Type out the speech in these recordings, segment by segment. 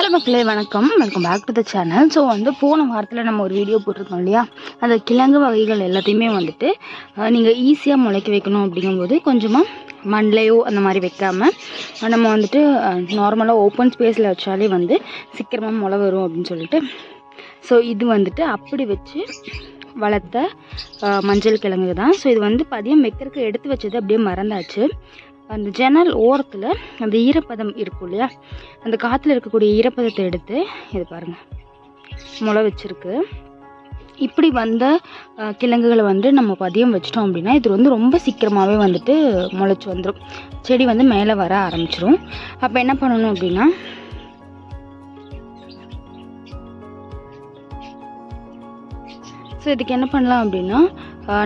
Hello மக்களே வணக்கம். Welcome back to the channel so வந்து போன வாரத்தில் நம்ம ஒரு வீடியோ போட்டிருக்கோம் இல்லையா? அந்த கிழங்கு வகைகள் எல்லாத்தையுமே வந்துட்டு நீங்கள் ஈஸியாக முளைக்க வைக்கணும் அப்படிங்கும்போது கொஞ்சமாக மண்லையோ அந்த மாதிரி வைக்காமல் நம்ம வந்துட்டு நார்மலாக ஓப்பன் ஸ்பேஸில் வச்சாலே வந்து சீக்கிரமாக முளை வரும் அப்படின்னு சொல்லிட்டு. ஸோ இது வந்துட்டு அப்படி வச்சு வளர்த்த மஞ்சள் கிழங்கு தான். ஸோ இது வந்து பதியம் வைக்கிறதுக்கு எடுத்து வச்சது அப்படியே மறந்தாச்சு. அந்த ஜன்னல் ஓரத்தில் அந்த ஈரப்பதம் இருக்கும் இல்லையா? அந்த காற்றுல இருக்கக்கூடிய ஈரப்பதத்தை எடுத்து இது பாருங்கள் முளை வச்சுருக்கு. இப்படி வந்த கிழங்குகளை வந்து நம்ம பதியம் வச்சிட்டோம் அப்படின்னா இது வந்து ரொம்ப சீக்கிரமாகவே வந்துட்டு முளைச்சி வந்துடும் செடி வந்து மேலே வர ஆரம்பிச்சிரும். அப்போ என்ன பண்ணணும் அப்படின்னா ஸோ இதுக்கு என்ன பண்ணலாம் அப்படின்னா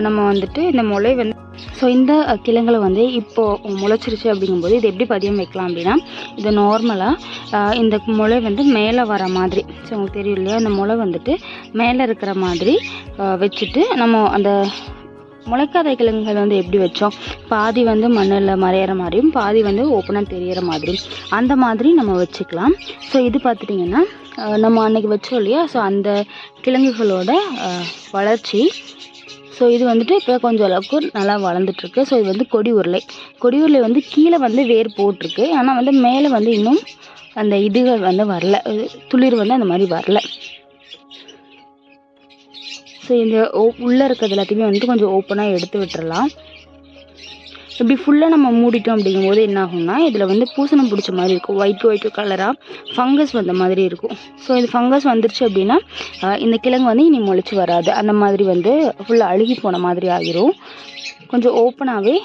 நம்ம வந்துட்டு இந்த முளை வந்து ஸோ இந்த கிழங்குல வந்து இப்போது முளைச்சிருச்சு அப்படிங்கும்போது இது எப்படி பதியம் வைக்கலாம் அப்படின்னா இது நார்மலாக இந்த முளை வந்து மேலே வர மாதிரி. ஸோ உங்களுக்கு தெரியும் இல்லையா? அந்த முளை வந்துட்டு மேலே இருக்கிற மாதிரி வச்சுட்டு நம்ம அந்த முளைக்காத கிழங்குகள் வந்து எப்படி வச்சோம்? பாதி வந்து மண்ணில் மறையிற மாதிரியும் பாதி வந்து ஓப்பனாக தெரியிற மாதிரியும். அந்த மாதிரி நம்ம வச்சுக்கலாம். ஸோ இது பார்த்துட்டிங்கன்னா நம்ம அன்றைக்கி வச்சோம் இல்லையா? ஸோ அந்த கிழங்குகளோட வளர்ச்சி ஸோ இது வந்துட்டு இப்போ கொஞ்சம் அளவுக்கு நல்லா வளர்ந்துட்டுருக்கு. ஸோ இது வந்து கொடி உருளை. கொடி உருளை வந்து கீழே வந்து வேர் போட்டிருக்கு. ஆனால் வந்து மேலே வந்து இன்னும் அந்த இதுகள் வந்து வரல. துளிர் வந்து அந்த மாதிரி வரல. ஸோ இந்த ஓ உள்ளே இருக்கிறது எல்லாத்தையுமே வந்துட்டு கொஞ்சம் ஓப்பனாக எடுத்து விட்டுறலாம். இப்படி ஃபுல்லாக நம்ம மூடிட்டோம் அப்படிங்கும்போது என்ன ஆகும்னா இதில் வந்து பூசணம் பிடிச்ச மாதிரி இருக்கும். ஒயிட் ஒயிட் கலராக ஃபங்கஸ் வந்த மாதிரி இருக்கும். ஸோ இது ஃபங்கஸ் வந்துருச்சு அப்படின்னா இந்த கிழங்கு வந்து இனி முளைச்சி வராது. அந்த மாதிரி வந்து ஃபுல்லாக அழுகி போன மாதிரி ஆகிரும். கொஞ்சம் ஓப்பனாகவே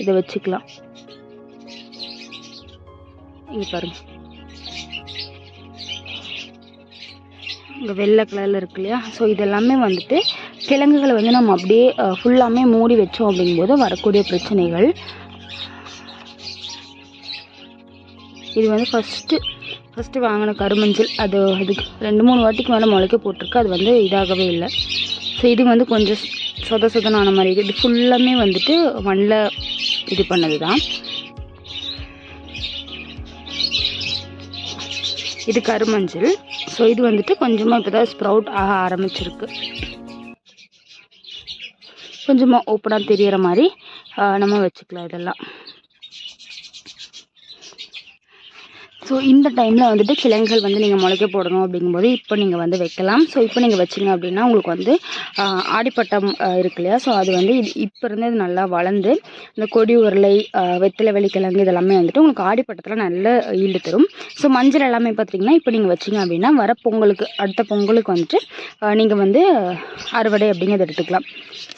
இதை வச்சுக்கலாம். இது பாருங்கள் இங்கே வெள்ளை கலரில் இருக்கு இல்லையா? ஸோ இதெல்லாமே வந்துட்டு கிழங்குகளை வந்து நம்ம அப்படியே ஃபுல்லாமே மூடி வச்சோம் அப்படிங்கும்போது வரக்கூடிய பிரச்சனைகள். இது வந்து ஃபஸ்ட்டு ஃபஸ்ட்டு வாங்கின கருமஞ்சள். அது அதுக்கு ரெண்டு மூணு வாட்டிக்கு மேலே முளைக்க போட்டிருக்கு. அது வந்து இதாகவே இல்லை. ஸோ இது வந்து கொஞ்சம் சொத சொதனான மாதிரி இருக்குது இது ஃபுல்லாமே வந்துட்டு மண்ணில் இது பண்ணது தான். இது கருமஞ்சள். ஸோ இது வந்துட்டு கொஞ்சமாக இப்போ தான் ஸ்ப்ரவுட் ஆக ஆரம்பிச்சிருக்கு. கொஞ்சமாக ஓப்பனாக தெரிகிற மாதிரி நம்ம வச்சுக்கலாம் இதெல்லாம். ஸோ இந்த டைமில் வந்துட்டு கிழங்குகள் வந்து நீங்கள் முளைக்க போடணும் அப்படிங்கும்போது இப்போ நீங்கள் வந்து வைக்கலாம். ஸோ இப்போ நீங்கள் வச்சிங்க அப்படின்னா உங்களுக்கு வந்து ஆடிப்பட்டம் இருக்கு இல்லையா? ஸோ அது வந்து இது இப்போ இருந்து இது நல்லா வளர்ந்து இந்த கொடி உருளை ஆஹ், வெத்தலை வெளிக்கிழங்கு இதெல்லாமே வந்துட்டு உங்களுக்கு ஆடிப்பட்டத்தில் நல்ல ஈல்டு தரும். ஸோ மஞ்சள் எல்லாமே பார்த்தீங்கன்னா இப்போ நீங்கள் வச்சிங்க அப்படின்னா வர பொங்கலுக்கு அடுத்த பொங்கலுக்கு வந்துட்டு நீங்கள் வந்து அறுவடை அப்படிங்கிறத எடுத்துக்கலாம்.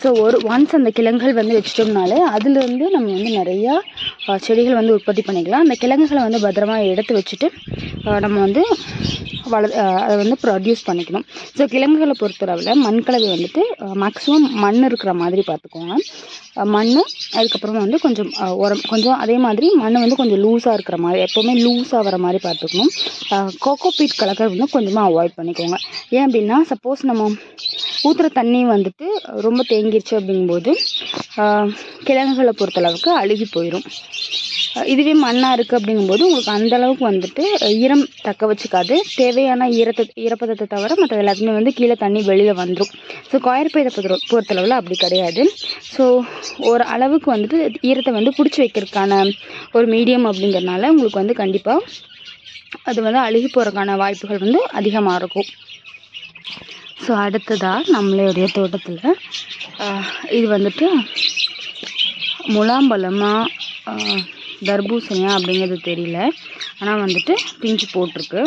ஸோ ஒரு ஒன்ஸ் அந்த கிழங்குகள் வந்து வச்சிட்டோம்னாலே அதுலேருந்து நம்ம வந்து நிறையா செடிகள் வந்து உற்பத்தி பண்ணிக்கலாம். அந்த கிழங்குகளை வந்து பத்திரமா எடுத்து வச்சுட்டு நம்ம வந்து வள அதை வந்து ப்ரொடியூஸ் பண்ணிக்கணும். ஸோ கிழங்குகளை பொறுத்தளவில் மண் கலவை வந்துட்டு மேக்ஸிமம் மண் இருக்கிற மாதிரி பார்த்துக்கோங்க. மண் அதுக்கப்புறமா வந்து கொஞ்சம் உரம் கொஞ்சம் அதே மாதிரி மண் வந்து கொஞ்சம் லூஸாக இருக்கிற மாதிரி எப்போவுமே லூஸாக வர மாதிரி பார்த்துக்கணும். கோகோ பீட் கலக்கை வந்து கொஞ்சமாக அவாய்ட் பண்ணிக்கோங்க. ஏன் அப்படின்னா சப்போஸ் நம்ம ஊற்றுற தண்ணி வந்துட்டு ரொம்ப தேங்கிருச்சு அப்படிங்கும்போது கிழங்குகளை பொறுத்தளவுக்கு அழுகி போயிடும் இதுவே மண்ணாக இருக்குது அப்படிங்கும்போது உங்களுக்கு அந்த அளவுக்கு வந்துட்டு ஈரம் தக்க வச்சுக்காது. தேவையான ஈரத்தை ஈரப்பதத்தை தவிர மற்ற எல்லாத்துமே வந்து கீழே தண்ணி வெளியில் வந்துடும் ஸோ காயற்பயிரை பொறுத்த பொறுத்தளவில் அப்படி கிடையாது. ஸோ ஒரு அளவுக்கு வந்துட்டு ஈரத்தை வந்து பிடிச்சி வைக்கிறதுக்கான ஒரு மீடியம் அப்படிங்கிறனால உங்களுக்கு வந்து கண்டிப்பாக அது வந்து அழுகி போகிறதுக்கான வாய்ப்புகள் வந்து அதிகமாக இருக்கும். ஸோ அடுத்ததாக நம்மளுடைய தோட்டத்தில் இது வந்துட்டு முலாம்பழமாக தர்பூசணியா அப்படிங்கிறது தெரியல. ஆனால் வந்துட்டு பிஞ்சு போட்டிருக்கு.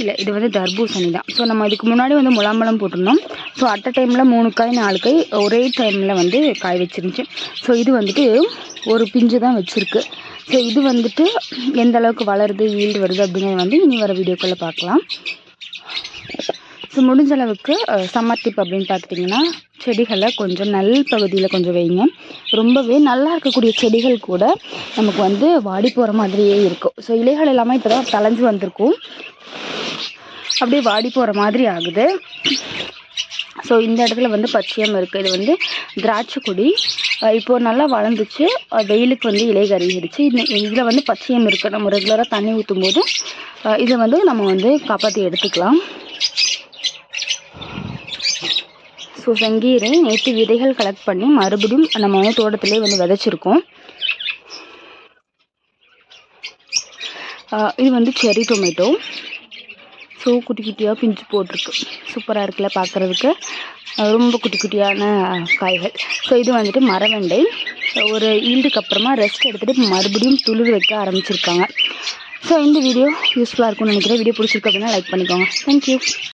இல்லை இது வந்து தர்பூசணி தான். ஸோ நம்ம இதுக்கு முன்னாடி வந்து முலாம்பழம் போட்டிருந்தோம். ஸோ அட் டைமில் மூணு காய் நாலு காய் ஒரே டைமில் வந்து காய் வச்சிருந்துச்சு. ஸோ இது வந்துட்டு ஒரு பிஞ்சு தான் வச்சுருக்கு. ஸோ இது வந்துட்டு எந்த அளவுக்கு வளருது ஈல்டு வருது அப்படிங்கிறது வந்து இனி வர வீடியோக்களை பார்க்கலாம். ஸோ முடிஞ்ச அளவுக்கு சம்மர் டிப் அப்படின்னு பார்த்துட்டிங்கன்னா செடிகளை கொஞ்சம் நல் பகுதியில் கொஞ்சம் வைங்க. ரொம்பவே நல்லா இருக்கக்கூடிய செடிகள் கூட நமக்கு வந்து வாடி போகிற மாதிரியே இருக்கும். ஸோ இலைகள் எல்லாமே இப்போ தான் தளைஞ்சு வந்திருக்கும். அப்படியே வாடி போகிற மாதிரி ஆகுது. ஸோ இந்த இடத்துல வந்து பச்சையம் இருக்குது இது வந்து திராட்சை கொடி. இப்போது நல்லா வளர்ந்துச்சு. வெயிலுக்கு வந்து இலை கருகிடுச்சு இந்த இதில் வந்து பச்சையம் இருக்குது நம்ம ரெகுலராக தண்ணி ஊற்றும் போது இதை வந்து நம்ம வந்து காப்பாற்றி எடுத்துக்கலாம். ஸோ செங்கீரை நேற்று விதைகள் கலெக்ட் பண்ணி மறுபடியும் நம்ம வந்து தோட்டத்திலே வந்து விதைச்சிருக்கோம். இது வந்து செரி டொமேட்டோ ஸோ குட்டி குட்டியாக பிஞ்சு போட்டிருக்கு. சூப்பராக இருக்குல்ல பார்க்குறதுக்கு ரொம்ப குட்டி குட்டியான காய்கள். ஸோ இது வந்துட்டு மரவெண்டை. ஒரு ஈல்டுக்கு அப்புறமா ரெஸ்ட் எடுத்துகிட்டு மறுபடியும் துளிர் வைக்க ஆரம்பிச்சிருக்காங்க. ஸோ இந்த வீடியோ யூஸ்ஃபுல்லாக இருக்கும்னு நினைக்கிறேன். வீடியோ பிடிச்சிருக்கு அப்படின்னா லைக் பண்ணிக்கோங்க. தேங்க்யூ